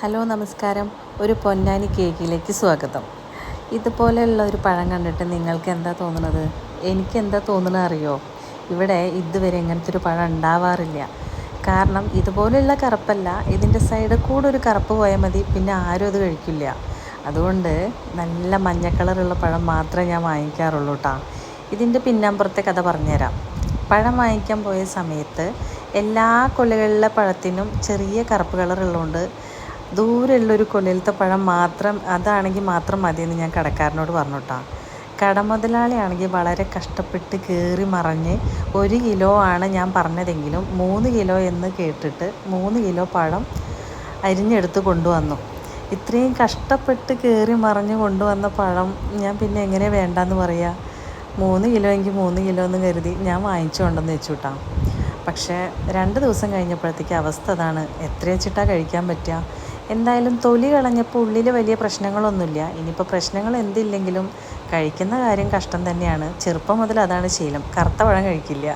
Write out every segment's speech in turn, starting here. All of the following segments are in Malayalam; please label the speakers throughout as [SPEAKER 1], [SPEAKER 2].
[SPEAKER 1] ഹലോ നമസ്കാരം. ഒരു പൊന്നാനി കേക്കിലേക്ക് സ്വാഗതം. ഇതുപോലെയുള്ള ഒരു പഴം കണ്ടിട്ട് നിങ്ങൾക്ക് എന്താ തോന്നുന്നത്? എനിക്ക് എന്താ തോന്നുന്നത് അറിയോ? ഇവിടെ ഇതുവരെ ഇങ്ങനത്തെ ഒരു പഴം ഉണ്ടാവാറില്ല. കാരണം ഇതുപോലെയുള്ള കറുപ്പല്ല. ഇതിന്റെ സൈഡ് കൂടെ ഒരു കറുപ്പ് പോയാൽ മതി. പിന്നെ ആരും അത് കഴിക്കില്ല. അതുകൊണ്ട് നല്ല മഞ്ഞ കളറുള്ള പഴം മാത്രമേ ഞാൻ വാങ്ങിക്കാറുള്ളൂ കേട്ടോ ഇതിന്റെ പിന്നാമ്പുറത്തെ കഥ പറഞ്ഞുതരാം. പഴം വാങ്ങിക്കാൻ പോയ സമയത്ത് എല്ലാ കൊലകളിലെ പഴത്തിനും ചെറിയ കറുപ്പ് കളറുള്ളതുകൊണ്ട് ദൂരെയുള്ളൊരു കൊലയിലത്തെ പഴം മാത്രം അതാണെങ്കിൽ മാത്രം മതിയെന്ന് ഞാൻ കടക്കാരനോട് പറഞ്ഞു കേട്ടോ കടമുതലാളിയാണെങ്കിൽ വളരെ കഷ്ടപ്പെട്ട് കയറി മറിഞ്ഞ് ഒരു കിലോ ആണ് ഞാൻ പറഞ്ഞതെങ്കിലും മൂന്ന് കിലോ എന്ന് കേട്ടിട്ട് മൂന്ന് കിലോ പഴം അരിഞ്ഞെടുത്ത് കൊണ്ടുവന്നു. ഇത്രയും കഷ്ടപ്പെട്ട് കയറി മറിഞ്ഞ് കൊണ്ടുവന്ന പഴം ഞാൻ പിന്നെ എങ്ങനെ വേണ്ടാന്ന് പറയുക മൂന്ന് കിലോ എങ്കിൽ മൂന്ന് കിലോ എന്ന് കരുതി ഞാൻ വാങ്ങിച്ചു കൊണ്ടെന്ന് വെച്ചു പക്ഷേ രണ്ട് ദിവസം കഴിഞ്ഞപ്പോഴത്തേക്ക് അവസ്ഥ അതാണ്. എത്ര വെച്ചിട്ടാണ് കഴിക്കാൻ പറ്റുക എന്തായാലും തൊലി കളഞ്ഞപ്പോൾ ഉള്ളിൽ വലിയ പ്രശ്നങ്ങളൊന്നുമില്ല. ഇനിയിപ്പോൾ പ്രശ്നങ്ങൾ എന്തില്ലെങ്കിലും കഴിക്കുന്ന കാര്യം കഷ്ടം തന്നെയാണ്. ചെറുപ്പം മുതൽ അതാണ് ശീലം. കറുത്ത പഴം കഴിക്കില്ല.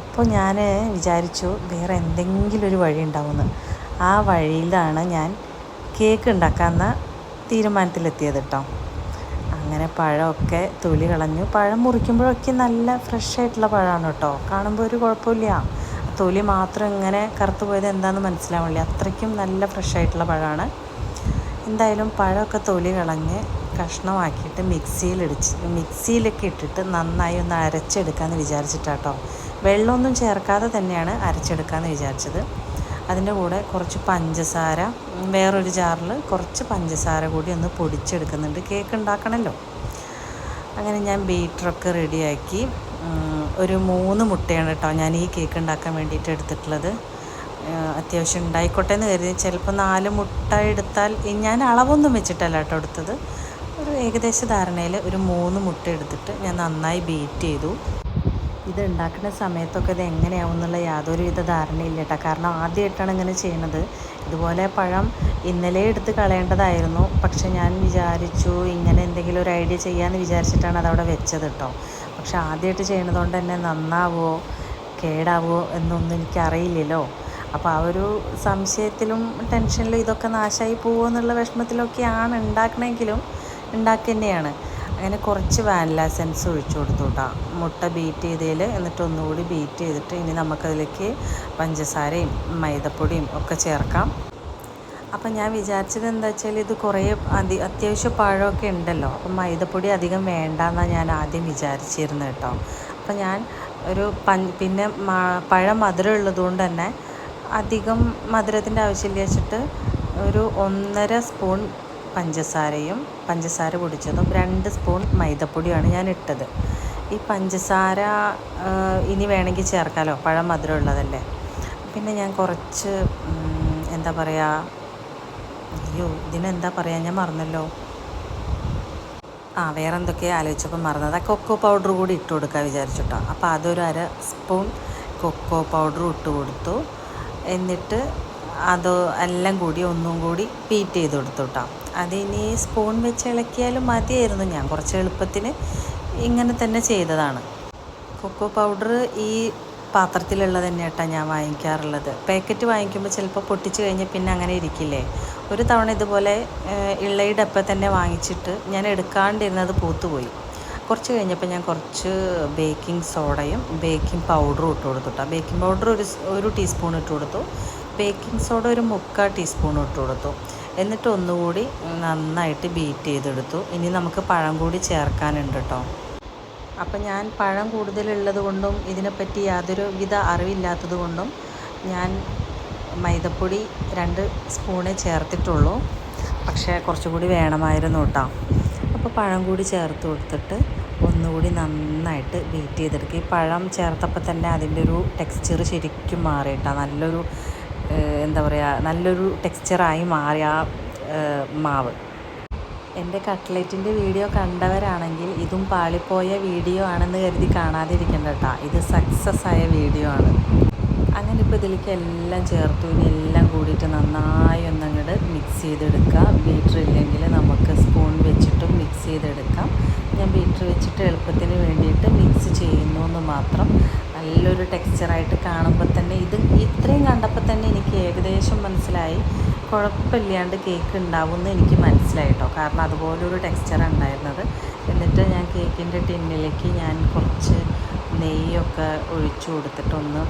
[SPEAKER 1] അപ്പോൾ ഞാൻ വിചാരിച്ചു വേറെ എന്തെങ്കിലും ഒരു വഴി ഉണ്ടാവുമെന്ന്. ആ വഴിയിലാണ് ഞാൻ കേക്ക് ഉണ്ടാക്കാമെന്ന തീരുമാനത്തിലെത്തിയത് കേട്ടോ അങ്ങനെ പഴമൊക്കെ തൊലി കളഞ്ഞു. പഴം മുറിക്കുമ്പോഴൊക്കെ നല്ല ഫ്രഷ് ആയിട്ടുള്ള പഴമാണ് കേട്ടോ കാണുമ്പോൾ ഒരു കുഴപ്പമില്ല. തൊലി മാത്രം ഇങ്ങനെ കറുത്ത് പോയത് എന്താണെന്ന് മനസ്സിലാവില്ല അത്രയ്ക്കും നല്ല ഫ്രഷ് ആയിട്ടുള്ള പഴമാണ്. എന്തായാലും പഴമൊക്കെ തൊലി കളഞ്ഞ് കഷ്ണമാക്കിയിട്ട് മിക്സിയിലിടിച്ച് മിക്സിയിലൊക്കെ ഇട്ടിട്ട് നന്നായി ഒന്ന് അരച്ചെടുക്കാമെന്ന് വിചാരിച്ചിട്ടാട്ടോ. വെള്ളമൊന്നും ചേർക്കാതെ തന്നെയാണ് അരച്ചെടുക്കാമെന്ന് വിചാരിച്ചത്. അതിന്റെ കൂടെ കുറച്ച് പഞ്ചസാര വേറൊരു ജാറിൽ കുറച്ച് പഞ്ചസാര കൂടി ഒന്ന് പൊടിച്ചെടുക്കുന്നുണ്ട്. കേക്ക് ഉണ്ടാക്കണമല്ലോ അങ്ങനെ ഞാൻ ബീറ്ററൊക്കെ റെഡിയാക്കി ഒരു മൂന്ന് മുട്ടയാണ് കേട്ടോ ഞാൻ ഈ കേക്ക് ഉണ്ടാക്കാൻ വേണ്ടിയിട്ട് എടുത്തിട്ടുള്ളത്. അത്യാവശ്യം ഉണ്ടായിക്കോട്ടെ എന്ന് കരുതി. ചിലപ്പോൾ നാല് മുട്ട എടുത്താൽ ഞാൻ അളവൊന്നും വെച്ചിട്ടല്ല കേട്ടോ എടുത്തത്. ഒരു ഏകദേശ ധാരണയിൽ ഒരു മൂന്ന് മുട്ട എടുത്തിട്ട് ഞാൻ നന്നായി ബീറ്റ് ചെയ്തു. ഇത് ഉണ്ടാക്കുന്ന സമയത്തൊക്കെ ഇത് എങ്ങനെയാവും എന്നുള്ള യാതൊരുവിധ ധാരണയില്ല കേട്ടോ. കാരണം ആദ്യമായിട്ടാണ് ഇങ്ങനെ ചെയ്യണത്. ഇതുപോലെ പഴം ഇന്നലെ എടുത്ത് കളയേണ്ടതായിരുന്നു. പക്ഷെ ഞാൻ വിചാരിച്ചു ഇങ്ങനെ എന്തെങ്കിലും ഒരു ഐഡിയ ചെയ്യാമെന്ന് വിചാരിച്ചിട്ടാണ് അതവിടെ വെച്ചത് കേട്ടോ. പക്ഷെ ആദ്യമായിട്ട് ചെയ്യണതുകൊണ്ട് തന്നെ നന്നാവോ കേടാവോ എന്നൊന്നും എനിക്കറിയില്ലല്ലോ. അപ്പോൾ ആ ഒരു സംശയത്തിലും ടെൻഷനിലും ഇതൊക്കെ നാശമായി പോകുമോ എന്നുള്ള വിഷമത്തിലൊക്കെയാണ് ഉണ്ടാക്കണമെങ്കിലും ഉണ്ടാക്കി തന്നെയാണ്. അങ്ങനെ കുറച്ച് വാനില സെൻസ് ഒഴിച്ചു കൊടുത്തു കേട്ടോ. മുട്ട ബീറ്റ് ചെയ്തതിൽ എന്നിട്ട് ഒന്നുകൂടി ബീറ്റ് ചെയ്തിട്ട് ഇനി നമുക്കതിലേക്ക് പഞ്ചസാരയും മൈദപ്പൊടിയും ഒക്കെ ചേർക്കാം. അപ്പം ഞാൻ വിചാരിച്ചത് എന്താ വെച്ചാൽ ഇത് കുറേ അതി അത്യാവശ്യം പഴമൊക്കെ ഉണ്ടല്ലോ. അപ്പം മൈദപ്പൊടി അധികം വേണ്ടെന്നാണ് ഞാൻ ആദ്യം വിചാരിച്ചിരുന്നത് കേട്ടോ. അപ്പം ഞാൻ ഒരു പൻ പിന്നെ പഴം മധുരം ഉള്ളതുകൊണ്ട് തന്നെ അധികം മധുരത്തിന്റെ ആവശ്യമില്ല വെച്ചിട്ട് ഒരു ഒന്നര സ്പൂൺ പഞ്ചസാരയും പഞ്ചസാര പൊടിച്ചതും രണ്ട് സ്പൂൺ മൈദപ്പൊടിയാണ് ഞാൻ ഇട്ടത്. ഈ പഞ്ചസാര ഇനി വേണമെങ്കിൽ ചേർക്കാമല്ലോ പഴം മധുരം ഉള്ളതല്ലേ? പിന്നെ ഞാൻ കുറച്ച് എന്താ പറയുക അയ്യോ ഇതിനെന്താ പറയാൻ ഞാൻ മറന്നല്ലോ. ആ വേറെ എന്തൊക്കെയോ ആലോചിച്ചപ്പോൾ മറന്നത്. കൊക്കോ പൗഡർ കൂടി ഇട്ട് കൊടുക്കാൻ വിചാരിച്ചിട്ടോ. അപ്പോൾ അതൊരു അര സ്പൂൺ കൊക്കോ പൗഡർ ഇട്ട് കൊടുത്തു. എന്നിട്ട് അത് എല്ലാം കൂടി ഒന്നും കൂടി ബീറ്റ് ചെയ്ത് കൊടുത്തു കേട്ടോ അതിനി സ്പൂൺ വെച്ച് ഇളക്കിയാലും മതിയായിരുന്നു. ഞാൻ കുറച്ച് എളുപ്പത്തിന് ഇങ്ങനെ തന്നെ ചെയ്തതാണ്. കൊക്കോ പൗഡർ ഈ പാത്രത്തിലുള്ളത് തന്നെ കേട്ടോ ഞാൻ വാങ്ങിക്കാറുള്ളത്. പാക്കറ്റ് വാങ്ങിക്കുമ്പോൾ ചിലപ്പോൾ പൊട്ടിച്ച് കഴിഞ്ഞാൽ പിന്നെ അങ്ങനെ ഇരിക്കില്ലേ? ഒരു തവണ ഇതുപോലെ ഇള്ളയുടെ അപ്പം തന്നെ വാങ്ങിച്ചിട്ട് ഞാൻ എടുക്കാണ്ടിരുന്നത് പൂത്തുപോയി. കുറച്ച് കഴിഞ്ഞപ്പോൾ ഞാൻ കുറച്ച് ബേക്കിംഗ് സോഡയും ബേക്കിംഗ് പൗഡറും ഇട്ട് കൊടുത്തു കേട്ടോ ബേക്കിംഗ് പൗഡർ ഒരു ഒരു ടീസ്പൂൺ ഇട്ട് കൊടുത്തു. ബേക്കിംഗ് സോഡ ഒരു മുക്കാൽ ടീസ്പൂൺ ഇട്ട് കൊടുത്തു. എന്നിട്ട് ഒന്നുകൂടി നന്നായിട്ട് ബീറ്റ് ചെയ്തെടുത്തു. ഇനി നമുക്ക് പഴം കൂടി ചേർക്കാനുണ്ട് കേട്ടോ അപ്പം ഞാൻ പഴം കൂടുതലുള്ളത് കൊണ്ടും ഇതിനെപ്പറ്റി യാതൊരു വിധ അറിവില്ലാത്തത് കൊണ്ടും ഞാൻ മൈദപ്പൊടി രണ്ട് സ്പൂണേ ചേർത്തിട്ടുള്ളൂ. പക്ഷേ കുറച്ചുകൂടി വേണമായിരുന്നു കേട്ടോ അപ്പോൾ പഴം കൂടി ചേർത്ത് കൊടുത്തിട്ട് ഒന്നുകൂടി നന്നായിട്ട് ബീറ്റ് ചെയ്തെടുക്കുക ഈ പഴം ചേർത്തപ്പോൾ തന്നെ അതിന്റെ ഒരു ടെക്സ്ചർ ശരിക്കും മാറി കേട്ടോ നല്ലൊരു എന്താ പറയുക നല്ലൊരു ടെക്സ്ചറായി മാറി ആ മാവ്. എന്റെ കട്ട്ലറ്റിന്റെ വീഡിയോ കണ്ടവരാണെങ്കിൽ ഇതും പാളിപ്പോയ വീഡിയോ ആണെന്ന് കരുതി കാണാതിരിക്കേണ്ട കേട്ടോ ഇത് സക്സസ് ആയ വീഡിയോ ആണ്. അങ്ങനെ ഇപ്പോൾ ഇതിലേക്ക് എല്ലാം ചേർത്തു. ഇനി എല്ലാം കൂടിയിട്ട് നന്നായി ഒന്നങ്ങോട്ട് മിക്സ് ചെയ്തെടുക്കുക ബീറ്റർ ഇല്ലെങ്കിൽ നമുക്ക് സ്പൂൺ വെച്ചിട്ടും മിക്സ് ചെയ്തെടുക്കാം. ഞാൻ ബീറ്റർ വെച്ചിട്ട് എളുപ്പത്തിന് വേണ്ടിയിട്ട് മിക്സ് ചെയ്യുന്നു എന്ന് മാത്രം. നല്ലൊരു ടെക്സ്ചറായിട്ട് കാണുമ്പോൾ തന്നെ ഇത് ഇത്രയും കണ്ടപ്പോൾ തന്നെ എനിക്ക് ഏകദേശം മനസ്സിലായി. കുഴപ്പമില്ലാണ്ട് കേക്ക് ഉണ്ടാവുമെന്ന് എനിക്ക് മനസ്സിലായിട്ടോ കാരണം അതുപോലൊരു ടെക്സ്ചറാണ് ഉണ്ടായിരുന്നത്. എന്നിട്ട് ഞാൻ കേക്കിന്റെ ടിന്നിലേക്ക് ഞാൻ കുറച്ച് നെയ്യൊക്കെ ഒഴിച്ചു കൊടുത്തിട്ടൊന്ന്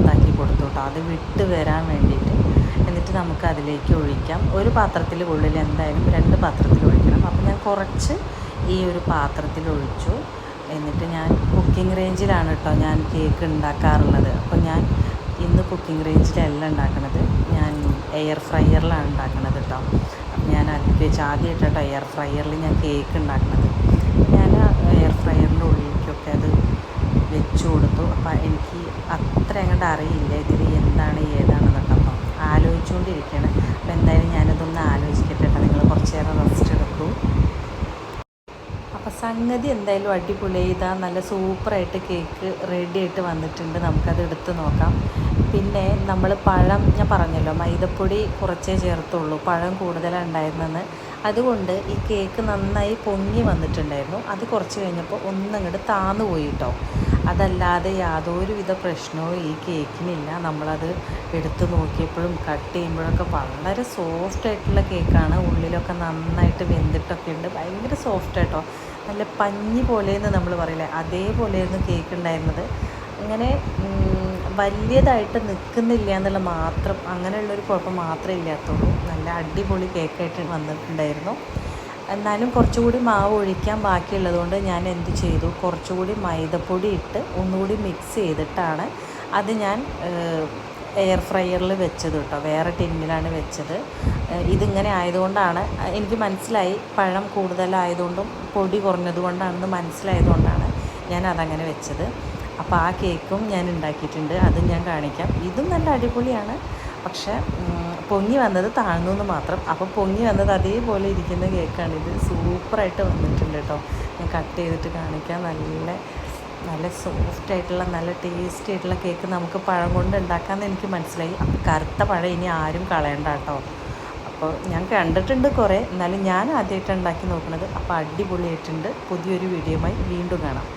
[SPEAKER 1] ഇതാക്കി കൊടുത്തു കേട്ടോ അത് വിട്ട് വരാൻ വേണ്ടിയിട്ട് എന്നിട്ട് നമുക്ക് അതിലേക്ക് ഒഴിക്കാം. ഒരു പാത്രത്തിൽ ഉള്ളിൽ എന്തായാലും രണ്ട് പാത്രത്തിൽ ഒഴിക്കണം. അപ്പോൾ ഞാൻ കുറച്ച് ഈ ഒരു പാത്രത്തിൽ ഒഴിച്ചു. എന്നിട്ട് ഞാൻ കുക്കിംഗ് റേഞ്ചിലാണ് കേട്ടോ ഞാൻ കേക്ക് ഉണ്ടാക്കാറുള്ളത്. അപ്പോൾ ഞാൻ ഇന്ന് കുക്കിംഗ് റേഞ്ചിലല്ല ഉണ്ടാക്കുന്നത് ഞാൻ എയർ ഫ്രയറിലാണ് ഉണ്ടാക്കുന്നത് കേട്ടോ ഞാൻ വെച്ച് ആദ്യമായിട്ട് കേട്ടോ എയർ ഫ്രയറിൽ ഞാൻ കേക്ക് ഉണ്ടാക്കുന്നത് ഞാൻ എയർ ഫ്രയറിന്റെ ഉള്ളിലേക്കൊക്കെ അത് വെച്ച് കൊടുത്തു. അപ്പം എനിക്ക് അത്ര അങ്ങോട്ട് അറിയില്ല ഇതിൽ എന്താണ് ഏതാണെന്നൊക്കെ. അപ്പം ആലോചിച്ചുകൊണ്ടിരിക്കുകയാണ്. അപ്പോൾ എന്തായാലും ഞാനതൊന്ന് ആലോചിക്കട്ടെ കേട്ടോ നിങ്ങൾ കുറച്ച് നേരം റെസ്റ്റ് എടുക്കൂ അപ്പോൾ സംഗതി എന്തായാലും അടിപൊളി. ഇതാ നല്ല സൂപ്പറായിട്ട് കേക്ക് റെഡി ആയിട്ട് വന്നിട്ടുണ്ട്. നമുക്കത് എടുത്ത് നോക്കാം. പിന്നെ നമ്മൾ പഴം ഞാൻ പറഞ്ഞല്ലോ മൈദപ്പൊടി കുറച്ചേ ചേർത്തുള്ളൂ. പഴം കൂടുതലാണ് ഉണ്ടായിരുന്നെന്ന് അതുകൊണ്ട് ഈ കേക്ക് നന്നായി പൊങ്ങി വന്നിട്ടുണ്ടായിരുന്നു. അത് കുറച്ച് കഴിഞ്ഞപ്പോൾ ഒന്നങ്ങോട്ട് താന്നു പോയി കേട്ടോ. അതല്ലാതെ യാതൊരുവിധ പ്രശ്നവും ഈ കേക്കിനില്ല. നമ്മളത് എടുത്തു നോക്കിയപ്പോഴും കട്ട് ചെയ്യുമ്പോഴൊക്കെ വളരെ സോഫ്റ്റ് ആയിട്ടുള്ള കേക്കാണ്. ഉള്ളിലൊക്കെ നന്നായിട്ട് വെന്തിട്ടൊക്കെ ഉണ്ട്. ഭയങ്കര സോഫ്റ്റ് ആയിട്ടോ നല്ല പഞ്ഞി പോലെയെന്ന് നമ്മൾ പറയില്ലേ? അതേപോലെയായിരുന്നു കേക്ക് ഉണ്ടായിരുന്നത് അങ്ങനെ വലിയതായിട്ട് നിൽക്കുന്നില്ല എന്നുള്ള മാത്രം അങ്ങനെയുള്ളൊരു കുഴപ്പം മാത്രമേ ഇല്ലാത്തുള്ളൂ. നല്ല അടിപൊളി കേക്കായിട്ട് വന്നിട്ടുണ്ടായിരുന്നു. എന്നാലും കുറച്ചുകൂടി മാവ് ഒഴിക്കാൻ ബാക്കിയുള്ളതുകൊണ്ട് ഞാൻ എന്ത് ചെയ്തു? കുറച്ചുകൂടി മൈദപ്പൊടി ഇട്ട് ഒന്നുകൂടി മിക്സ് ചെയ്തിട്ടാണ് അത് ഞാൻ എയർ ഫ്രയറിൽ വെച്ചത് കേട്ടോ. വേറെ ടിന്നിലാണ് വെച്ചത്. ഇതിങ്ങനെ ആയതുകൊണ്ടാണ് എനിക്ക് മനസ്സിലായി പഴം കൂടുതലായതുകൊണ്ടും പൊടി കുറഞ്ഞതുകൊണ്ടാണെന്ന് മനസ്സിലായതുകൊണ്ടാണ് ഞാൻ അതങ്ങനെ വെച്ചത്. അപ്പോൾ ആ കേക്കും ഞാൻ ഉണ്ടാക്കിയിട്ടുണ്ട്. അതും ഞാൻ കാണിക്കാം. ഇതും നല്ല അടിപൊളിയാണ്. പക്ഷേ പൊങ്ങി വന്നത് താഴ്ന്നു എന്ന് മാത്രം. അപ്പോൾ പൊങ്ങി വന്നത് അതേപോലെ ഇരിക്കുന്ന കേക്കാണിത് സൂപ്പറായിട്ട് വന്നിട്ടുണ്ട് കേട്ടോ. ഞാൻ കട്ട് ചെയ്തിട്ട് കാണിക്കാം. നല്ല നല്ല സോഫ്റ്റ് ആയിട്ടുള്ള നല്ല ടേസ്റ്റി ആയിട്ടുള്ള കേക്ക് നമുക്ക് പഴം കൊണ്ട് ഉണ്ടാക്കാമെന്ന് എനിക്ക് മനസ്സിലായി. അപ്പോൾ കറുത്ത പഴം ഇനി ആരും കളയണ്ട കേട്ടോ. അപ്പോൾ ഞാൻ കണ്ടിട്ടുണ്ട് കുറേ. എന്നാലും ഞാൻ ആദ്യമായിട്ട് ഉണ്ടാക്കി നോക്കുന്നത് അപ്പോൾ അടിപൊളിയായിട്ടുണ്ട്. പുതിയൊരു വീഡിയോയുമായി വീണ്ടും കാണാം.